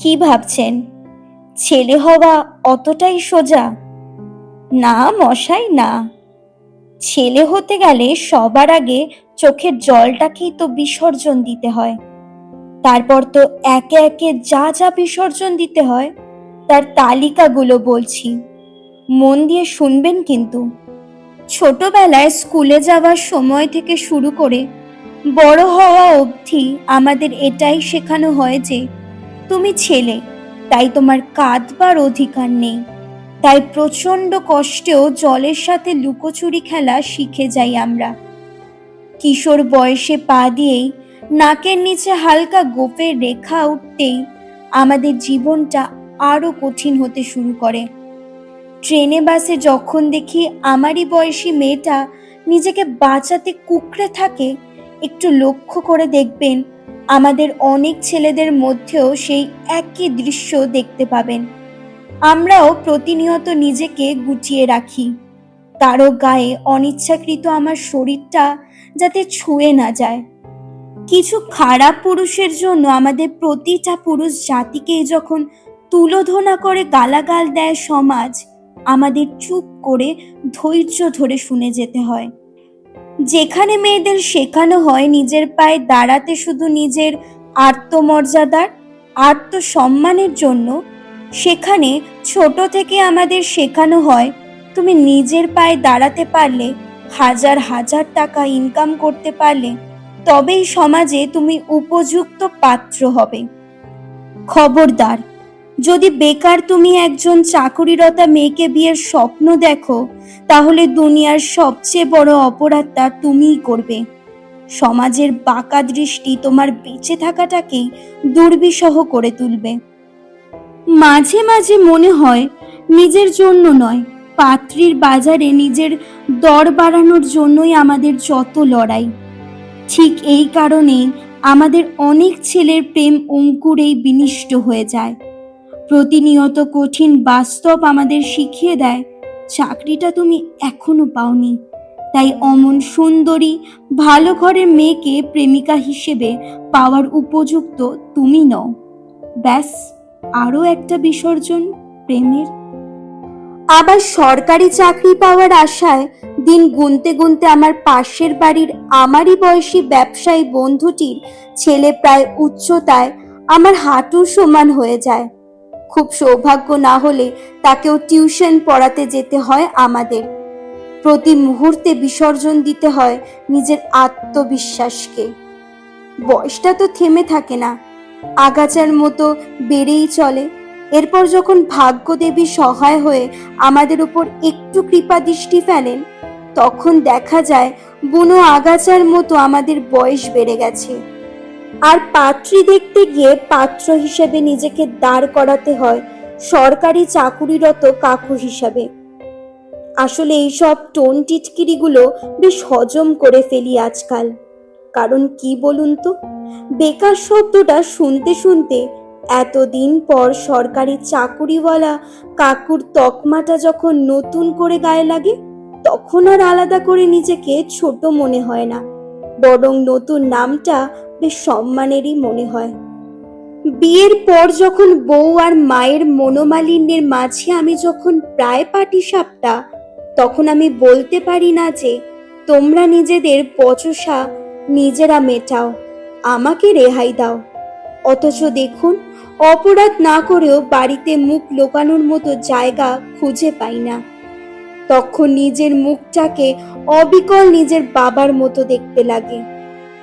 কি ভাবছেন? ছেলে হওয়া অতটাই সোজা? না, মশাই, না। ছেলে হতে গেলে সবার আগে চোখের জলটাকেই তো বিসর্জন দিতে হয়। তারপর তো একে একে যা যা বিসর্জন দিতে হয়, তার তালিকাগুলো বলছি। মন দিয়ে শুনবেন কিন্তু। ছোটবেলায় স্কুলে যাওয়ার সময় থেকে শুরু করে বড় হওয়া অবধি আমাদের এটাই শেখানো হয় যে তুমি ছেলে, তাই তোমার কাঁদবার অধিকার নেই। তাই প্রচণ্ড কষ্টেও জলের সাথে লুকোচুরি খেলা শিখে যাই আমরা। কিশোর বয়সে পা দিয়েই, নাকের নিচে হালকা গোপের রেখা উঠতেই আমাদের জীবনটা আরও কঠিন হতে শুরু করে। ট্রেনে বাসে যখন দেখি আমারই বয়সী মেয়েটা নিজেকে বাঁচাতে কুকড়ে থাকে, একটু লক্ষ্য করে দেখবেন আমাদের অনেক ছেলেদের মধ্যেও সেই একই দৃশ্য দেখতে পাবেন। আমরাও প্রতিনিয়ত নিজেকে গুটিয়ে রাখি। কারও গায়ে অনিচ্ছাকৃত আমার শরীরটা যাতে ছুঁয়ে না যায়। কিছু খারাপ পুরুষের জন্য আমাদের প্রতিটা পুরুষ জাতিকেই যখন তুলোধনা করে গালাগাল দেয় সমাজ, আমাদের চুপ করে ধৈর্য ধরে শুনে যেতে হয়। যেখানে মেয়েদের শেখানো হয় নিজের পায়ে দাঁড়াতে শুধু নিজের আত্মমর্যাদার, আত্মসম্মানের জন্য, সেখানে ছোট থেকে আমাদের শেখানো হয়, তুমি নিজের পায়ে দাঁড়াতে পারলে, হাজার হাজার টাকা ইনকাম করতে পারলে, তবেই সমাজে তুমি উপযুক্ত পাত্র হবে। খবরদার যদি বেকার তুমি একজন চাকুরিরতা মেয়েকে বিয়ের স্বপ্ন দেখো, তাহলে দুনিয়ার সবচেয়ে বড় অপরাধটা তুমিই করবে। সমাজের বাঁকা দৃষ্টি তোমার বেঁচে থাকাটাকেই দুর্বিষহ করে তুলবে। মাঝে মাঝে মনে হয় নিজের জন্য নয়, পাত্রীর বাজারে নিজের দর বাড়ানোর জন্যই আমাদের যত লড়াই। ঠিক এই কারণেই আমাদের অনেক ছেলের প্রেম অঙ্কুরেই বিনিষ্ট হয়ে যায়। প্রতিনিয়ত কঠিন বাস্তব আমাদের শিখিয়ে দেয়, চাকরিটা তুমি এখনও পাওনি। তাই অমন সুন্দরী, ভালো ঘরের মেয়েকে প্রেমিকা হিসেবে পাওয়ার উপযুক্ত তুমি নও। ব্যাস আরও একটা বিসর্জন প্রেমের। আবার সরকারি চাকরি পাওয়ার আশায় দিন গুনতে গুনতে আমার পাশের বাড়ির আমারই বয়সী ব্যবসায়ী বন্ধুটির ছেলে প্রায় উচ্চতায় আমার হাঁটুর সমান হয়ে যায়। খুব সৌভাগ্য না হলে তাকেও টিউশন পড়াতে যেতে হয় আমাদের। প্রতি মুহূর্তে বিসর্জন দিতে হয় নিজের আত্মবিশ্বাসকে। বয়সটা তো থেমে থাকে না। আগাছার মতো বেড়েই চলে। এরপর যখন ভাগ্যদেবী সহায় হয়ে আমাদের উপর একটু কৃপা দৃষ্টি ফেলেন, তখন দেখা যায় বুনো আগাছার মতো আমাদের বয়স বেড়ে গেছে। আর পাত্রী দেখতে গিয়ে পাত্র হিসেবে নিজেকে দাঁড় করাতে হয়, সরকারি চাকুরিরত কাকু হিসাবে। আসলে এইসব টোন টিটকিরিগুলো বেশ হজম করে ফেলি আজকাল। কারণ কি বলুন তো? বেকার শব্দটা শুনতে শুনতে এতদিন পর সরকারি চাকুরিওয়ালা কাকুর তকমাটা যখন নতুন করে গায়ে লাগে, তখন আর আলাদা করে নিজেকে ছোট মনে হয় না। বরং নতুন নামটা বেশ সম্মানেরই মনে হয়। বিয়ের পর যখন বউ আর মায়ের মনোমালিন্যের মাঝে আমি যখন প্রায় পাটি সাপটা তখন আমি বলতে পারি না যে, তোমরা নিজেদের পচসা নিজেরা মেটাও, আমাকে রেহাই দাও। অথচ দেখুন, অপরাধ না করেও বাড়িতে মুখ লোকানোর মতো জায়গা খুঁজে পাই না। তখন নিজের মুখটাকে অবিকল নিজের বাবার মতো দেখতে লাগে।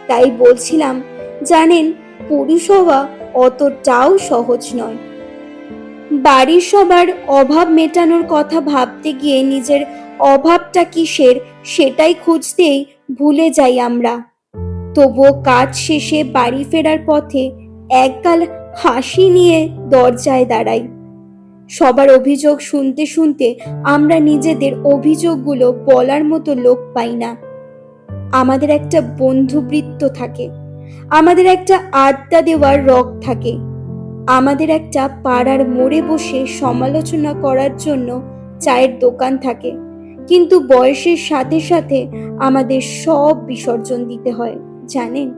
তাই বলছিলাম, জানেন, পুরুষ হওয়া অতটাও সহজ নয়। বাড়ির সবার অভাব মেটানোর কথা ভাবতে গিয়ে নিজের অভাবটা কিসের সেটাই খুঁজতেই ভুলে যাই আমরা। তবুও কাজ শেষে বাড়ি ফেরার পথে একগাল হাসি নিয়ে দরজায় দাঁড়াই। সবার অভিযোগ শুনতে শুনতে আমরা নিজেদের অভিযোগগুলো বলার মতো লোক পাই না। আমাদের একটা বন্ধুবৃত্ত থাকে। আমাদের একটা আড্ডা দেওয়ার রক থাকে। আমাদের একটা পাড়ার মোড়ে বসে সমালোচনা করার জন্য চায়ের দোকান থাকে। কিন্তু বয়সের সাথে সাথে আমাদের সব বিসর্জন দিতে হয়, জানেন?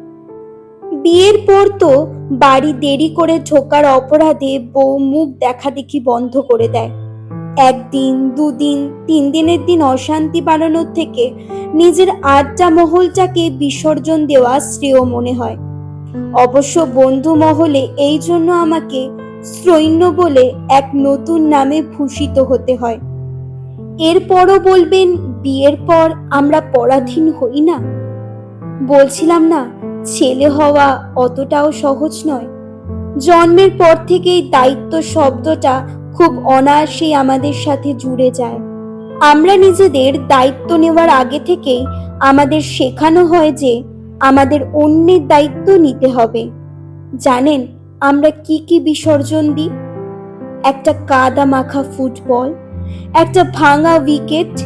বিয়ের পর তো বাড়ি দেরি করে ঢোকার অপরাধে বউ মুখ দেখা দেখি বন্ধ করে দেয়। একদিন, দুদিন তিন দিনের দিন অশান্তি বাড়ানোর থেকে নিজের আড্ডা মহলটাকে বিসর্জন দেওয়া শ্রেয় মনে হয়। অবশ্য বন্ধু মহলে এই জন্য আমাকে শ্রৈন্য বলে এক নতুন নামে ভূষিত হতে হয়। এরপরও বলবেন, বিয়ের পর আমরা পরাধীন হই না? বলছিলাম না, ছেলে হওয়া অতটাও সহজ নয়। জন্মের পর থেকেই দায়িত্ব শব্দটা খুব অনায়াসেই আমাদের সাথে জুড়ে যায়। আমরা নিজেদের দায়িত্ব নেওয়ার আগে থেকেই আমাদের শেখানো হয় যে আমাদের অন্যের দায়িত্ব নিতে হবে। জানেন, আমরা কি কি বিসর্জন দিই? একটা কাদা মাখা ফুটবল, একটা ভাঙা উইকেট,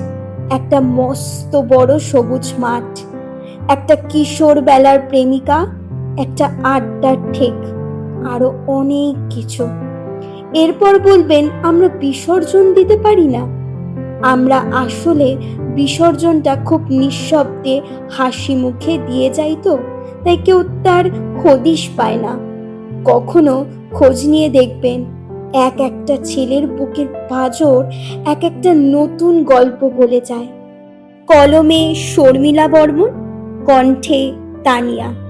একটা মস্ত বড় সবুজ মাঠ, একটা কিশোর বেলার প্রেমিকা, একটা আড্ডার ঠেক, আরও অনেক কিছু। এরপর বলবেন, আমরা বিসর্জন দিতে পারি না। আমরা আসলে বিসর্জনটা খুব নিঃশব্দে হাসি মুখে দিয়ে যাই তো, তাই কেউ তার হদিশ পায় না। কখনো খোঁজ নিয়ে দেখবেন, এক একটা ছেলের বুকের পাঁজর এক একটা নতুন গল্প বলে যায়। কলমে শর্মিলা বর্মন, কণ্ঠে তানিয়া।